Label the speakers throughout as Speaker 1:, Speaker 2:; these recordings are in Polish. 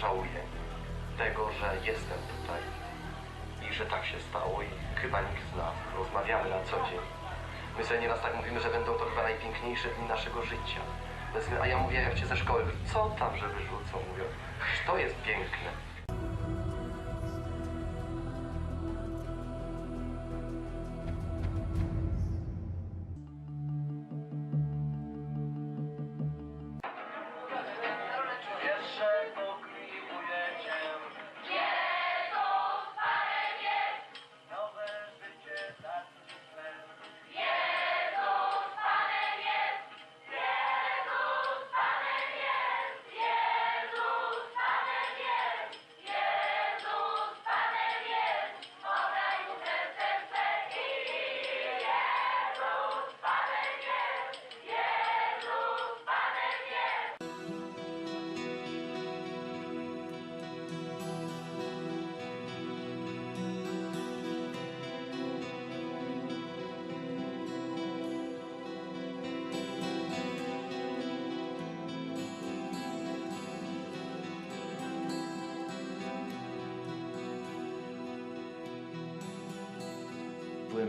Speaker 1: żałuję tego, że jestem tutaj i że tak się stało i chyba nikt z nas. Rozmawiamy na co dzień. My sobie nieraz tak mówimy, że będą to chyba najpiękniejsze dni naszego życia. A ja mówię, jak cię ze szkoły, co tam, że wyrzucą? "Przecież to jest piękne.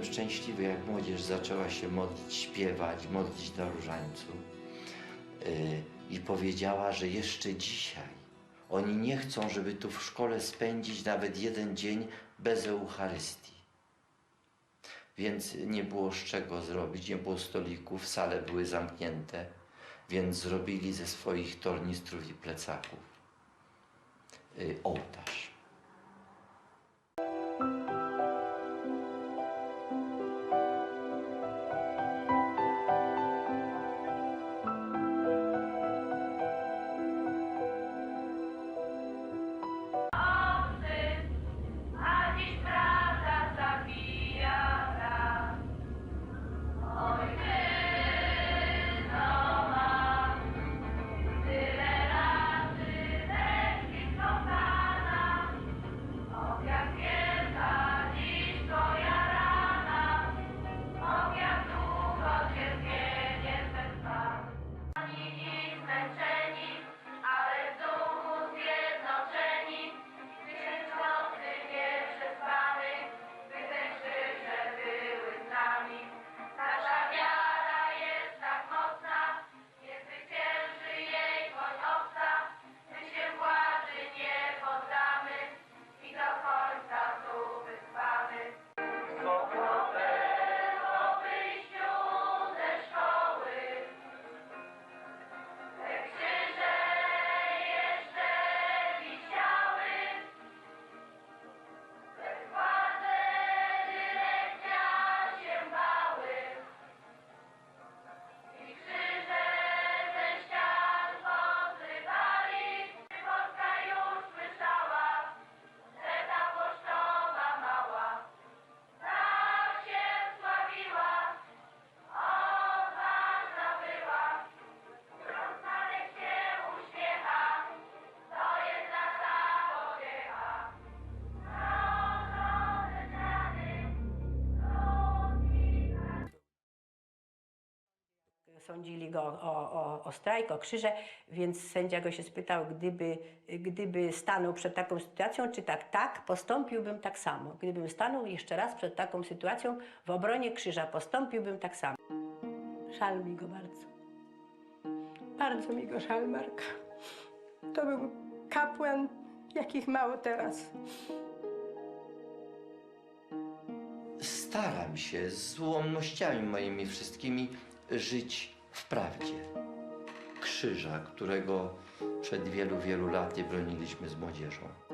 Speaker 2: Byłem szczęśliwy, jak młodzież zaczęła się modlić, śpiewać, modlić na różańcu yy, i powiedziała, że jeszcze dzisiaj oni nie chcą, żeby tu w szkole spędzić nawet jeden dzień bez Eucharystii. Więc nie było z czego zrobić, nie było stolików, sale były zamknięte, więc zrobili ze swoich tornistrów i plecaków yy, ołtarz.
Speaker 3: Sądzili go o, o, o strajk, o krzyże, więc sędzia go się spytał, gdyby, gdyby stanął przed taką sytuacją, czy tak, tak, postąpiłbym tak samo. Gdybym stanął jeszcze raz przed taką sytuacją w obronie krzyża, postąpiłbym tak samo. Żal mi go bardzo. Bardzo mi go żal, Marka. To był kapłan, jakich mało teraz.
Speaker 2: staram się z ułomnościami moimi wszystkimi żyć w prawdzie. Krzyża, którego przed wielu, wielu laty broniliśmy z młodzieżą.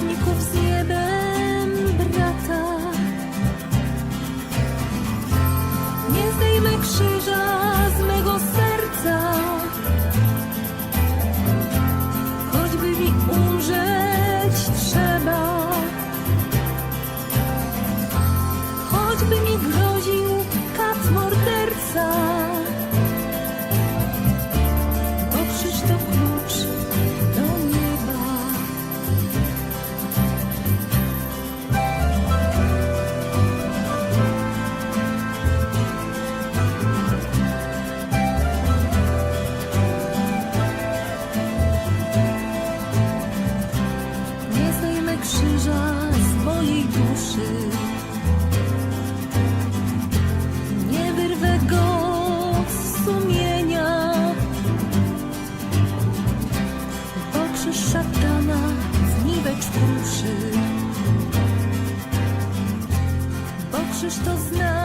Speaker 4: Калашников зі zniwecz kruszy. Bo krzyż to znak